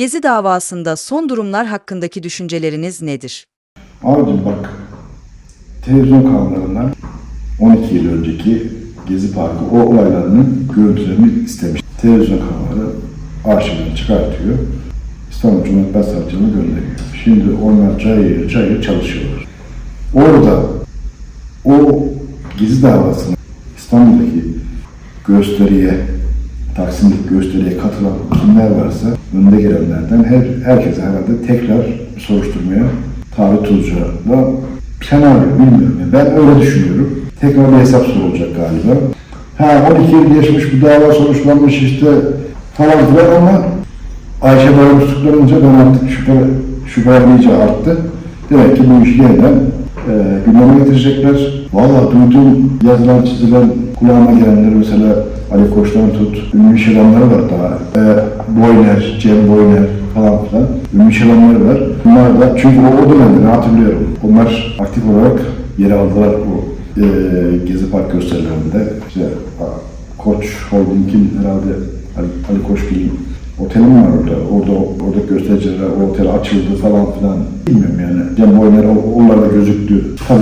Gezi davasında son durumlar hakkındaki düşünceleriniz nedir? Abicim bak, televizyon kanallarından 12 yıl önceki Gezi Parkı o olaylarının görüntülerini istemiş. Televizyon kanalları arşivini çıkartıyor. İstanbul Cumhuriyet Başsavcılığına gönderiyor. Şimdi onlar cayır cayır çalışıyorlar. Orada o Gezi davasının İstanbul'daki gösteriye, Taksim'deki gösteriye katılan kimler varsa önde gelenlerden her, herkese herhalde tekrar soruşturmaya tabi tutulacağına senaryo bilmiyorum. Yani ben öyle düşünüyorum. Tekrar bir hesap sorulacak galiba. Ha 12 yıl geçmiş bu dava sonuçlanmış işte falan filan ama Ayşe Bayram tutuklanınca ben artık şüphe, iyice arttı. Demek ki bu işi yeniden e, gündeme getirecekler. Valla duyduğum yazılan çizilen kulağıma gelenleri mesela Ali Koç'tan tut, ünlü iş adamları var daha. E, Boyner, Cem Boyner falan filan. Ünlü iş adamları var. Bunlar da çünkü o, o dönemde ben hatırlıyorum. Onlar aktif olarak yer aldılar bu e, Gezi Park gösterilerinde. İşte a- Koç Holding'in herhalde Ali, Ali Koçgil'in oteli mi var orada? Orada orada göstericiler o açıldı falan filan. Bilmiyorum yani. Cem Boyner oralarda gözüktü. Tabii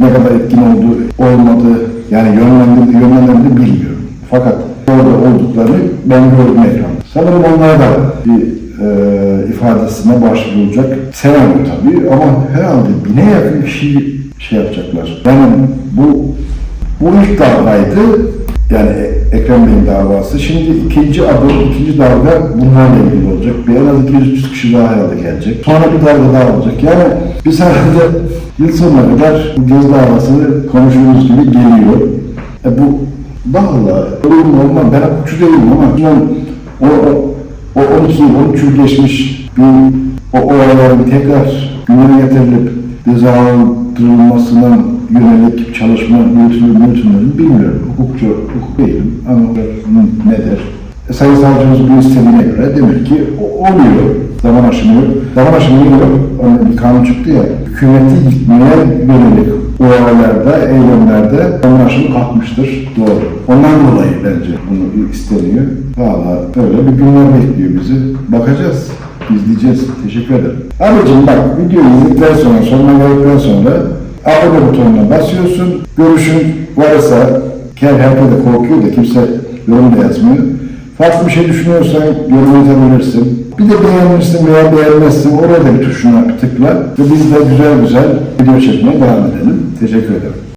ne kadar etkin oldu, olmadı. Yani yönlendirdi, yönlendirdi bilmiyorum. Fakat orada olduklarını ben gördüm ekranda. Sanırım onlar da bir e, ifadesine başvurulacak. Senaryo tabii ama herhalde bine yakın kişiyi şey yapacaklar. Yani bu bu ilk davaydı. Yani Ekrem Bey'in davası. Şimdi ikinci adım, ikinci dalga bunlarla ilgili olacak. Bir en az 200 kişi daha herhalde gelecek. Sonra bir dalga daha olacak. Yani biz herhalde yıl sonuna kadar göz davasını konuşuyoruz gibi geliyor. E bu valla olur mu olmaz. Ben hukukçu değilim ama ben o, o, o 12 yıl, 13 yıl geçmiş bir o olayların tekrar gündeme getirilip cezalandırılmasına yönelik çalışma yürütülür mü bilmiyorum. Hukukçu, hukuk değilim bunun ne der? E, Sayın Savcımız bu istediğine göre demek ki o- oluyor. Zaman aşımı yok. Zaman aşımı yok. Hani bir kanun çıktı ya. Hükümeti yıkmaya yönelik olaylarda, eylemlerde zaman aşımı kalkmıştır. Doğru. Ondan dolayı bence bunu isteniyor. Valla böyle bir günler bekliyor bizi. Bakacağız. İzleyeceğiz. Teşekkür ederim. Abicim bak videoyu izledikten sonra, sonuna geldikten sonra abone butonuna basıyorsun. Görüşün varsa, ki herkes de korkuyor da kimse yorum da yazmıyor. Farklı bir şey düşünüyorsan yorum yazabilirsin. Bir de beğenirsin veya beğenmezsin. Oraya da bir tuşuna tıkla. Ve biz de güzel güzel video çekmeye devam edelim. Teşekkür ederim.